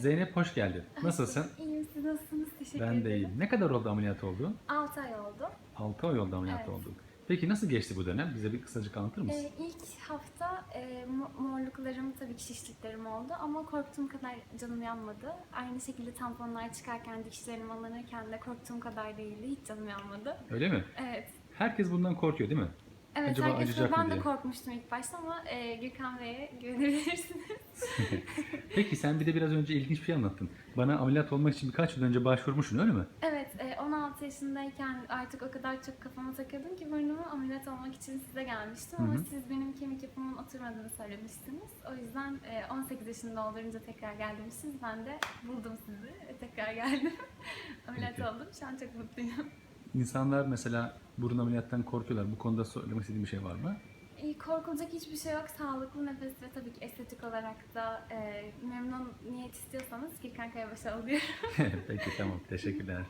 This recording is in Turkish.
Zeynep hoş geldin. Nasılsın? İyiyim siz nasılsınız? Teşekkür Ben ederim. de iyiyim. Ne kadar oldu ameliyat olduğun? 6 ay oldu. 6 ay oldu ameliyat Evet. oldun. Peki nasıl geçti bu dönem? Bize bir kısacık anlatır mısın? Ee, ilk hafta e, mo- morluklarım tabii ki şişliklerim oldu ama korktuğum kadar canım yanmadı. Aynı şekilde tamponlar çıkarken dikişlerim alınırken de korktuğum kadar değildi. Hiç canım yanmadı. Öyle mi? Evet. Herkes bundan korkuyor değil mi? Evet Acaba herkes acıyacak mı ben de diye. korkmuştum ilk başta ama e, Gürkan Bey'e güvenebilirsiniz. Peki sen bir de biraz önce ilginç bir şey anlattın. Bana ameliyat olmak için birkaç yıl önce başvurmuşsun öyle mi? Evet, e, 16 yaşındayken artık o kadar çok kafama takıyordum ki burnumu ameliyat olmak için size gelmiştim. Ama Hı hı. siz benim kemik yapımın oturmadığını söylemiştiniz. O yüzden e, 18 yaşında olunca tekrar gelmişsiniz. Ben de buldum sizi ve tekrar geldim. ameliyat Peki. oldum. Şu an çok mutluyum. İnsanlar mesela burun ameliyattan korkuyorlar. Bu konuda söylemek istediğin bir şey var mı? E, korkulacak hiçbir şey yok. Sağlıklı nefes ve tabii ki estetik olarak da e, memnun niyet istiyorsanız Gürkan Kayabaş'a alıyorum. Peki tamam. Teşekkürler.